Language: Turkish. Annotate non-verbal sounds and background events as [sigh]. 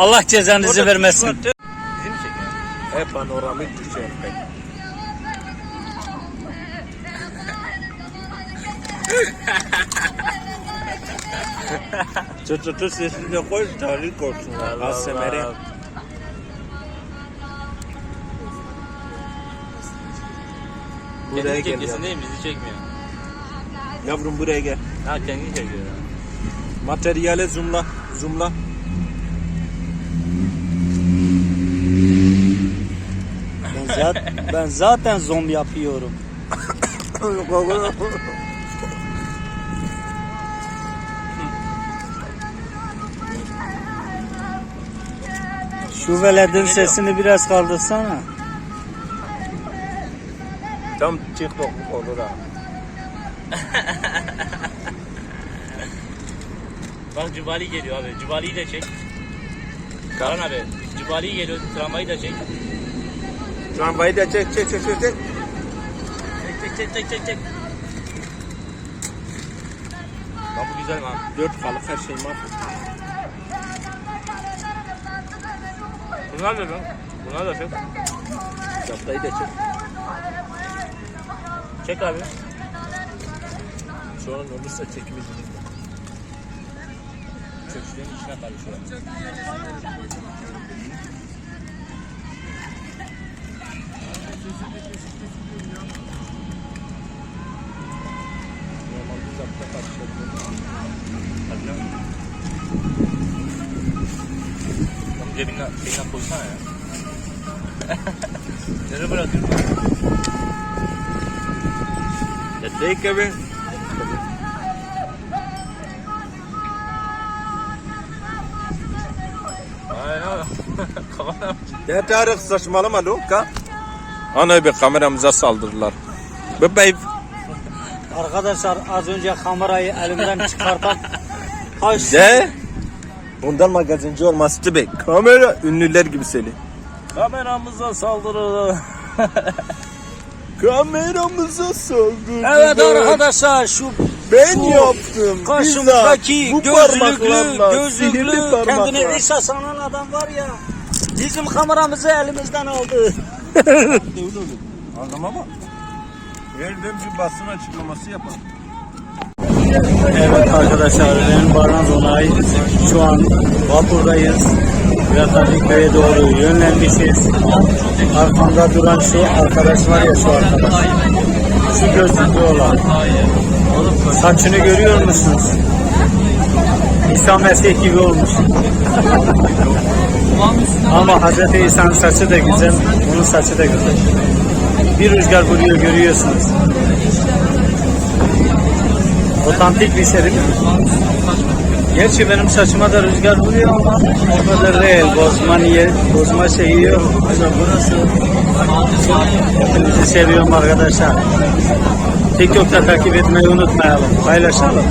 Allah cezanızı vermesin. Bizi mi çekiyor? Hep panoramik şey. [laughs] Çıtırtı sesini koy, tarih. Allah Asemeri. Buraya gel ya. değil mi? Bizi çekmiyor. Yavrum buraya gel. Ha kendini çekiyor. ya. Materyale zoomla. Zoomla. Zaten, ben zaten zombi yapıyorum. Şu veledin sesini biraz kaldırsana. Tam TikTok olur ha. Bak Cubali geliyor abi. Cubali'yi de çek. Karan abi. Cubali geliyor. Tramvayı da çek. Tramvayı da çek çek çek çek. çek. Çek çek çek çek çek. Bak bu güzel lan. Dört kalıp her şey var. Bunlar da lan. Bunlar da çek. Çantayı da çek. Çek abi. Sonra olursa çekimiz. Çöküşlerin içine karışıyor. Onun cebinden şeyinden koysana ya. [laughs] Nereye bırakıyorsun? Ya. Aynen abi. Ya Tarık saçmalama Luka. Ana bir kameramıza saldırdılar. Bebeğim. Arkadaşlar az önce kamerayı elimden çıkartan [laughs] Haş. De. Bundan magazinci olması be. Kamera ünlüler gibi seni. Kameramıza saldırı. [laughs] Kameramıza saldırdılar. Evet arkadaşlar şu Ben şu yaptım. Karşımızdaki bu gözlüklü, gözlüklü kendini İsa sanan adam var ya. Bizim kameramızı elimizden aldı. [laughs] Anlamam ama. Verdim bir basın açıklaması yapalım. Evet arkadaşlar ben Baran Onay. Şu an vapurdayız. Yataliköy'e doğru yönlenmişiz. Arkamda duran şu arkadaş var ya şu arkadaş. Şu gözlüklü olan. Saçını görüyor musunuz? İsa Mesih gibi olmuş. Ama Hz. İsa'nın saçı da güzel, bunun saçı da güzel. Bir rüzgar vuruyor görüyorsunuz. Otantik bir mi? Gerçi benim saçıma da rüzgar vuruyor ama o kadar değil. Bozma niye? Bozma şeyi yok. Burası. Hepinizi seviyorum arkadaşlar. TikTok'ta takip etmeyi unutmayalım. Paylaşalım.